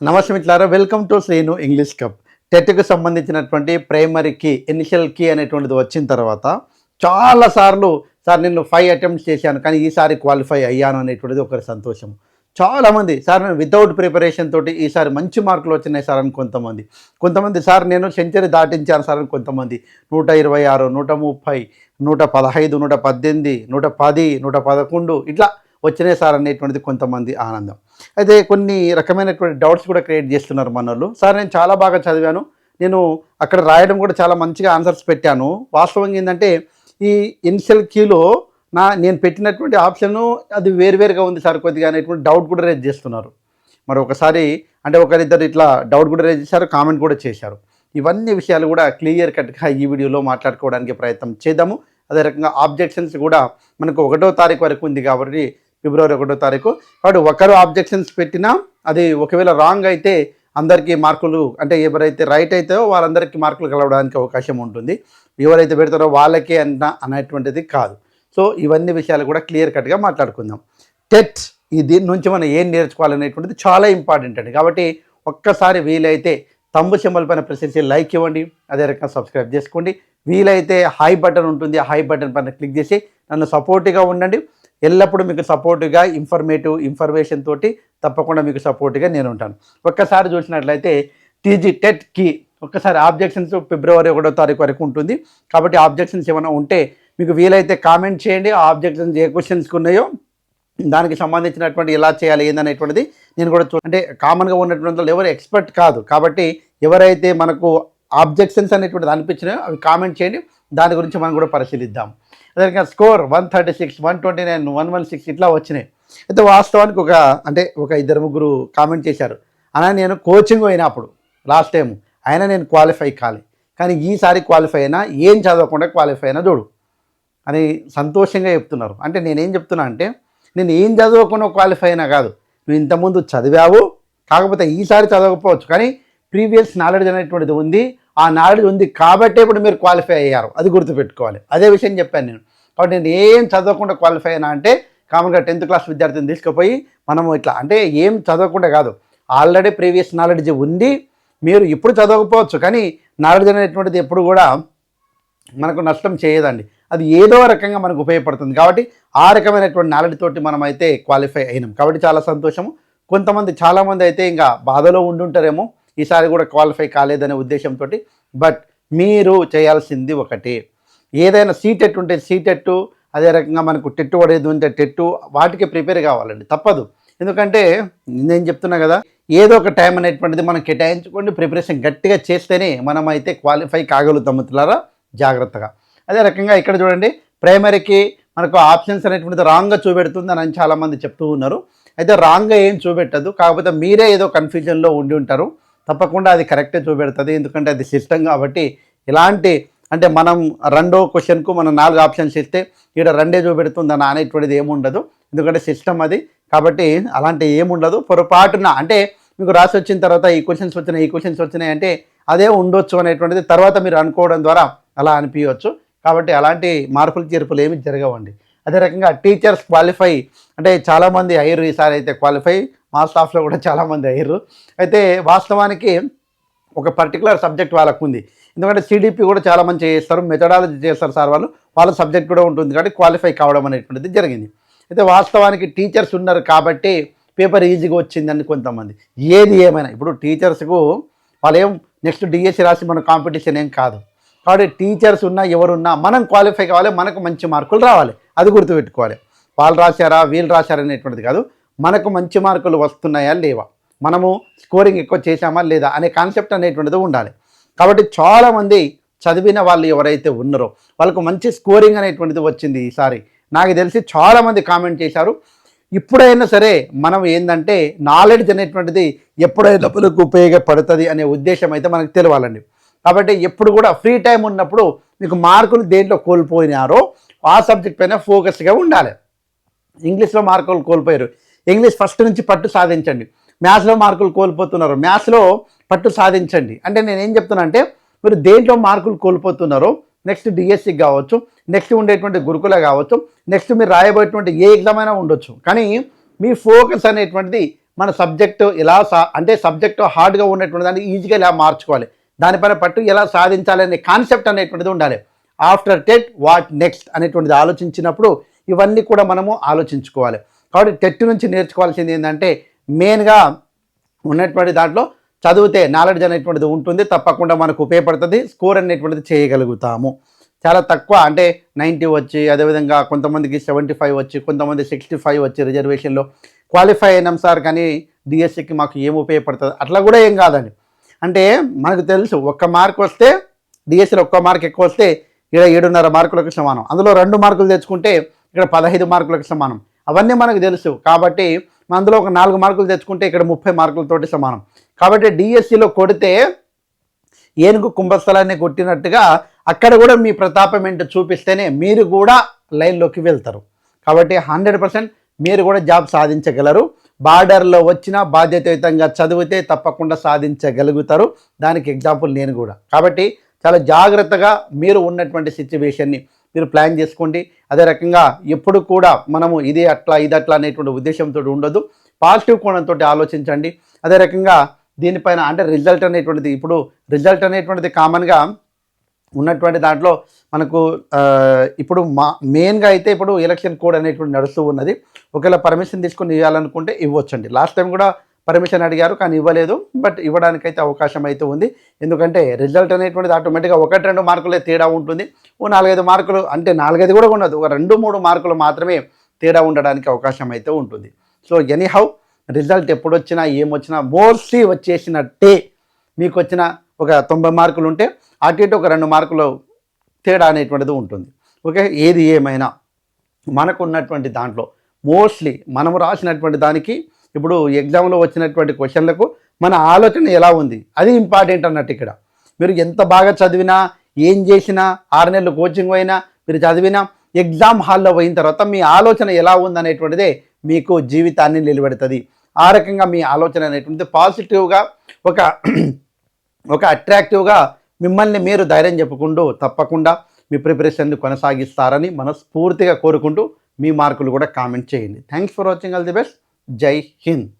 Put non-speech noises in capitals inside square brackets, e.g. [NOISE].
నమస్తే మిత్రులారా welcome to Srinu English cup. టెట్కు సంబంధించినటువంటి ప్రైమరీ కీ ఇనిషియల్ కీ అనేటువంటిది వచ్చిన తర్వాత చాలా సార్లు సార్ నేను ఫైవ్ అటెంప్ట్స్ చేశాను కానీ ఈసారి క్వాలిఫై అయ్యాను అనేటువంటిది ఒకరి సంతోషం. చాలామంది సార్ నేను వితౌట్ ప్రిపరేషన్ తోటి ఈసారి మంచి మార్కులు వచ్చినాయి సార్ అని కొంతమంది. కొంతమంది సార్ నేను సెంచరీ దాటించాను సార్ అని కొంతమంది. నూట ఇరవై ఆరు నూట ముప్పై నూట పదహైదు నూట పద్దెనిమిది నూట పది నూట పదకొండు ఇట్లా వచ్చినాయి సార్ అనేటువంటిది కొంతమంది ఆనందం. అయితే కొన్ని రకమైనటువంటి డౌట్స్ కూడా క్రియేట్ చేస్తున్నారు మన వాళ్ళు సార్ నేను చాలా బాగా చదివాను. నేను అక్కడ రాయడం కూడా చాలా మంచిగా ఆన్సర్స్ పెట్టాను. వాస్తవంగా ఏంటంటే ఈ ఇనిషియల్ క్యూలో నా నేను పెట్టినటువంటి ఆప్షన్ అది వేరువేరుగా ఉంది సార్ కొద్దిగా అనేటువంటి డౌట్ కూడా రేజ్ చేస్తున్నారు. మరి ఒకసారి అంటే ఒకరిద్దరు ఇట్లా డౌట్ కూడా రేజ్ చేశారు కామెంట్ కూడా చేశారు. ఇవన్నీ విషయాలు కూడా క్లియర్ కట్గా ఈ వీడియోలో మాట్లాడుకోవడానికి ప్రయత్నం చేద్దాము. అదే రకంగా ఆబ్జెక్షన్స్ కూడా మనకు ఒకటో తారీఖు వరకు ఉంది కాబట్టి ఫిబ్రవరి ఒకటో తారీఖు. కాబట్టి ఒకరు ఆబ్జెక్షన్స్ పెట్టినా అది ఒకవేళ రాంగ్ అయితే అందరికీ మార్కులు అంటే ఎవరైతే రైట్ అయితే వాళ్ళందరికీ మార్కులు కలవడానికి అవకాశం ఉంటుంది. ఎవరైతే పెడతారో వాళ్ళకే అన్న అనేటువంటిది కాదు. సో ఇవన్నీ విషయాలు కూడా క్లియర్ కట్గా మాట్లాడుకుందాం. టెట్ ఈ దీని నుంచి మనం ఏం నేర్చుకోవాలనేటువంటిది చాలా ఇంపార్టెంట్ అండి. కాబట్టి ఒక్కసారి వీలైతే తంబు సింబల్ పైన ప్రెస్ చేసి లైక్ ఇవ్వండి. అదే రకంగా సబ్స్క్రైబ్ చేసుకోండి. వీలైతే హై బటన్ ఉంటుంది. ఆ హై బటన్ పైన క్లిక్ చేసి నన్ను సపోర్ట్గా ఉండండి. ఎల్లప్పుడూ మీకు సపోర్టుగా ఇన్ఫర్మేటివ్ ఇన్ఫర్మేషన్ తోటి తప్పకుండా మీకు సపోర్ట్గా నేను ఉంటాను ఒక్కసారి చూసినట్లయితే టీజీ టెట్ కీ ఒక్కసారి ఆబ్జెక్షన్స్ ఫిబ్రవరి ఒకటో తారీఖు వరకు ఉంటుంది. కాబట్టి ఆబ్జెక్షన్స్ ఏమైనా ఉంటే మీకు వీలైతే కామెంట్ చేయండి. ఆ ఆబ్జెక్షన్స్ ఏ క్వశ్చన్స్కి ఉన్నాయో దానికి సంబంధించినటువంటి ఎలా చేయాలి ఏందనేటువంటిది నేను కూడా చూ అంటే కామన్గా ఉన్నటువంటి వాళ్ళు ఎవరు ఎక్స్పర్ట్ కాదు. కాబట్టి ఎవరైతే మనకు ఆబ్జెక్షన్స్ అనేటువంటిది అనిపించినాయో అవి కామెంట్ చేయండి. దాని గురించి మనం కూడా పరిశీలిద్దాం. అదేవిధంగా score one thirty six one twenty nine one one six ఇట్లా వచ్చినాయి. అయితే వాస్తవానికి ఒక అంటే ఒక ఇద్దరు ముగ్గురు కామెంట్ చేశారు. అలా నేను కోచింగ్ పోయినప్పుడు లాస్ట్ టైం అయినా నేను క్వాలిఫై కాలే. కానీ ఈసారి క్వాలిఫై అయినా ఏం చదవకుండా క్వాలిఫై అయినా చూడు. అని సంతోషంగా చెప్తున్నారు. అంటే నేనేం చెప్తున్నా అంటే నేను ఏం చదవకుండా క్వాలిఫై అయినా కాదు. నువ్వు ఇంతకుముందు చదివావు కాకపోతే ఈసారి చదవకపోవచ్చు. కానీ ప్రీవియస్ నాలెడ్జ్ అనేటువంటిది ఉంది. ఆ నాలెడ్జ్ ఉంది కాబట్టే ఇప్పుడు మీరు క్వాలిఫై అయ్యారు. అది గుర్తుపెట్టుకోవాలి. అదే విషయం చెప్పాను నేను. కాబట్టి నేను ఏం చదవకుండా క్వాలిఫై అయినా అంటే కామన్గా టెన్త్ క్లాస్ విద్యార్థిని తీసుకుపోయి మనము ఇట్లా అంటే ఏం చదవకుండా కాదు. ఆల్రెడీ ప్రీవియస్ నాలెడ్జ్ ఉంది. మీరు ఇప్పుడు చదవకపోవచ్చు. కానీ నాలెడ్జ్ అనేటువంటిది ఎప్పుడు కూడా మనకు నష్టం చేయదండి. అది ఏదో రకంగా మనకు ఉపయోగపడుతుంది. కాబట్టి ఆ రకమైనటువంటి నాలెడ్జ్ తోటి మనం అయితే క్వాలిఫై అయినాం. కాబట్టి చాలా సంతోషము. కొంతమంది చాలామంది అయితే ఇంకా బాధలో ఉండుంటారేమో. ఈసారి కూడా క్వాలిఫై కాలేదనే ఉద్దేశంతో బట్ మీరు చేయాల్సింది ఒకటి. ఏదైనా సీటెట్ ఉంటే సీటెట్టు అదే రకంగా మనకు టెట్టు పడేది ఉంటే టెట్టు వాటికి ప్రిపేర్ కావాలండి. తప్పదు. ఎందుకంటే నేను చెప్తున్నా కదా ఏదో ఒక టైం అనేటువంటిది మనం కేటాయించుకోండి ప్రిపరేషన్ గట్టిగా చేస్తేనే మనం అయితే క్వాలిఫై కాగలుగుతాం జాగ్రత్తగా. అదే రకంగా ఇక్కడ చూడండి ప్రైమరీకి మనకు ఆప్షన్స్ అనేటువంటిది రాంగ్గా చూపెడుతుంది అని చాలామంది చెప్తూ ఉన్నారు. అయితే రాంగ్గా ఏం చూపెట్టదు కాకపోతే మీరే ఏదో కన్ఫ్యూజన్లో ఉండి ఉంటారు. తప్పకుండా అది కరెక్టే చూపెడుతుంది. ఎందుకంటే అది సిస్టమ్ కాబట్టి ఇలాంటి అంటే మనం రెండో క్వశ్చన్కు మనం నాలుగు ఆప్షన్స్ ఇస్తే ఇక్కడ రెండే చూపెడుతుంది అని అనేటువంటిది ఏముండదు. ఎందుకంటే సిస్టమ్ అది కాబట్టి అలాంటి ఏముండదు. పొరపాటున అంటే మీకు రాసి వచ్చిన తర్వాత ఈ క్వశ్చన్స్ వచ్చినాయి ఈ క్వశ్చన్స్ వచ్చినాయి అంటే అదే ఉండొచ్చు అనేటువంటిది తర్వాత మీరు అనుకోవడం ద్వారా అలా అనిపించవచ్చు కాబట్టి అలాంటి మార్పులు చేర్పులు ఏమి జరగవండి. అదే రకంగా టీచర్స్ క్వాలిఫై అంటే చాలామంది అయ్యారు ఈసారి అయితే క్వాలిఫై మా స్టాఫ్లో కూడా చాలామంది అయ్యారు. అయితే వాస్తవానికి ఒక పర్టికులర్ సబ్జెక్ట్ వాళ్ళకు ఉంది ఎందుకంటే సిడిపి కూడా చాలా మంది చేస్తారు మెథడాలజీ చేస్తారు సార్ వాళ్ళు. వాళ్ళ సబ్జెక్ట్ కూడా ఉంటుంది కాబట్టి క్వాలిఫై కావడం అనేటువంటిది జరిగింది. అయితే వాస్తవానికి టీచర్స్ ఉన్నారు కాబట్టి పేపర్ ఈజీగా వచ్చిందని కొంతమంది. ఏది ఏమైనా ఇప్పుడు టీచర్స్కు వాళ్ళు ఏం నెక్స్ట్ డిఎస్సి రాసి మన కాంపిటీషన్ ఏం కాదు. కాబట్టి టీచర్స్ ఉన్నా ఎవరున్నా మనం క్వాలిఫై కావాలి మనకు మంచి మార్కులు రావాలి. అది గుర్తుపెట్టుకోవాలి. వాళ్ళు రాశారా వీళ్ళు రాశారా అనేటువంటిది కాదు. మనకు మంచి మార్కులు వస్తున్నాయా లేవా? మనము స్కోరింగ్ ఎక్కువ చేశామా లేదా? అనే కాన్సెప్ట్ అనేటువంటిది ఉండాలి. కాబట్టి చాలామంది చదివిన వాళ్ళు ఎవరైతే ఉన్నారో వాళ్ళకు మంచి స్కోరింగ్ అనేటువంటిది వచ్చింది ఈసారి. నాకు తెలిసి చాలామంది కామెంట్ చేశారు ఇప్పుడైనా సరే మనం ఏంటంటే నాలెడ్జ్ అనేటువంటిది ఎప్పుడైనా మనకు ఉపయోగపడుతుంది అనే ఉద్దేశం అయితే మనకు తెలియాలండి కాబట్టి ఎప్పుడు కూడా ఫ్రీ టైం ఉన్నప్పుడు మీకు మార్కులు దేంట్లో కోల్పోయినారో ఆ సబ్జెక్ట్ పైన ఫోకస్గా ఉండాలి. ఇంగ్లీష్లో మార్కులు కోల్పోయారు. ఇంగ్లీష్ ఫస్ట్ నుంచి పట్టు సాధించండి. మ్యాథ్స్లో మార్కులు కోల్పోతున్నారు. మ్యాథ్స్లో పట్టు సాధించండి. అంటే నేను ఏం చెప్తున్నా అంటే మీరు దేంట్లో మార్కులు కోల్పోతున్నారో నెక్స్ట్ డిఎస్సి కావచ్చు నెక్స్ట్ ఉండేటువంటి గురుకుల కావచ్చు నెక్స్ట్ మీరు రాయబోయేటువంటి ఏ ఎగ్జామ్ అయినా ఉండొచ్చు. కానీ మీ ఫోకస్ అనేటువంటిది మన సబ్జెక్టు ఎలా సా అంటే సబ్జెక్టు హార్డ్గా ఉన్నటువంటి దాన్ని ఈజీగా ఎలా మార్చుకోవాలి? దానిపైన పట్టు ఎలా సాధించాలి అనే కాన్సెప్ట్ అనేటువంటిది ఉండాలి. ఆఫ్టర్ టెట్ వాట్ నెక్స్ట్ అనేటువంటిది ఆలోచించినప్పుడు ఇవన్నీ కూడా మనము ఆలోచించుకోవాలి. కాబట్టి టెట్ నుంచి నేర్చుకోవాల్సింది ఏంటంటే మెయిన్గా ఉన్నటువంటి దాంట్లో చదివితే నాలెడ్జ్ అనేటువంటిది ఉంటుంది. తప్పకుండా మనకు ఉపయోగపడుతుంది. స్కోర్ అనేటువంటిది చేయగలుగుతాము. చాలా తక్కువ అంటే నైంటీ వచ్చి అదేవిధంగా కొంతమందికి సెవెంటీ ఫైవ్ వచ్చి కొంతమంది సిక్స్టీ ఫైవ్ వచ్చి రిజర్వేషన్లో క్వాలిఫై అయినాం సార్ కానీ డిఎస్సికి మాకు ఏం ఉపయోగపడుతుంది? అట్లా కూడా ఏం కాదండి. అంటే మనకు తెలుసు ఒక్క మార్క్ వస్తే డిఎస్సిలో ఒక్క మార్క్ ఎక్కువ వస్తే ఇక్కడ ఏడున్నర మార్కులకు సమానం. అందులో రెండు మార్కులు తెచ్చుకుంటే ఇక్కడ పదహైదు మార్కులకు సమానం. అవన్నీ మనకు తెలుసు. కాబట్టి అందులో ఒక నాలుగు మార్కులు తెచ్చుకుంటే ఇక్కడ ముప్పై మార్కులతోటి సమానం. కాబట్టి డిఎస్సిలో కొడితే ఏనుగు కుంభస్థలాన్ని కొట్టినట్టుగా అక్కడ కూడా మీ ప్రతాపం ఏంటో చూపిస్తేనే మీరు కూడా లైన్లోకి వెళ్తారు. కాబట్టి హండ్రెడ్ పర్సెంట్ మీరు కూడా జాబ్ సాధించగలరు. బార్డర్లో వచ్చిన బాధ్యతాయుతంగా చదివితే తప్పకుండా సాధించగలుగుతారు. దానికి ఎగ్జాంపుల్ నేను కూడా. కాబట్టి చాలా జాగ్రత్తగా మీరు ఉన్నటువంటి సిచ్యువేషన్ని మీరు ప్లాన్ చేసుకోండి. అదే రకంగా ఎప్పుడు కూడా మనము ఇది అట్లా ఇది అట్లా అనేటువంటి ఉద్దేశంతో ఉండదు పాజిటివ్ కోణంతో ఆలోచించండి. అదే రకంగా దీనిపైన అంటే రిజల్ట్ అనేటువంటిది ఇప్పుడు రిజల్ట్ అనేటువంటిది కామన్గా ఉన్నటువంటి దాంట్లో మనకు ఇప్పుడు మా మెయిన్గా అయితే ఇప్పుడు ఎలక్షన్ కోడ్ అనేటువంటి నడుస్తూ ఉన్నది. ఒకవేళ పర్మిషన్ తీసుకొని ఇవ్వాలనుకుంటే ఇవ్వచ్చండి. లాస్ట్ టైం కూడా పర్మిషన్ అడిగారు కానీ ఇవ్వలేదు. బట్ ఇవ్వడానికైతే అవకాశం అయితే ఉంది. ఎందుకంటే రిజల్ట్ అనేటువంటిది ఆటోమేటిక్గా ఒకటి రెండు మార్కులే తేడా ఉంటుంది. ఓ నాలుగైదు మార్కులు అంటే నాలుగైదు కూడా ఉండదు. ఒక రెండు మూడు మార్కులు మాత్రమే తేడా ఉండడానికి అవకాశం అయితే ఉంటుంది. సో ఎనీహౌ రిజల్ట్ ఎప్పుడు వచ్చినా ఏమొచ్చినా మోస్ట్లీ వచ్చేసినట్టే మీకు వచ్చిన ఒక తొంభై మార్కులు ఉంటే అటు ఇటు ఒక రెండు మార్కులు తేడా అనేటువంటిది ఉంటుంది. ఓకే ఏది ఏమైనా మనకు ఉన్నటువంటి దాంట్లో మోస్ట్లీ మనము రాసినటువంటి దానికి ఇప్పుడు ఎగ్జామ్లో వచ్చినటువంటి క్వశ్చన్లకు మన ఆలోచన ఎలా ఉంది? అది ఇంపార్టెంట్ అన్నట్టు ఇక్కడ. మీరు ఎంత బాగా చదివినా ఏం చేసినా ఆరు నెలలు కోచింగ్ అయినా మీరు చదివినా ఎగ్జామ్ హాల్లో పోయిన తర్వాత మీ ఆలోచన ఎలా ఉందనేటువంటిదే మీకు జీవితాన్ని నిలబెడుతుంది. ఆ రకంగా మీ ఆలోచన అనేటువంటిది పాజిటివ్గా ఒక [CLEARS THROAT] ఒక అట్రాక్టివ్గా మిమ్మల్ని మీరు ధైర్యం చెప్పుకుంటూ తప్పకుండా మీ ప్రిపరేషన్ని కొనసాగిస్తారని మనస్ఫూర్తిగా కోరుకుంటూ మీ మార్కులు కూడా కామెంట్ చేయండి. Thanks for watching all the best जय हिंद।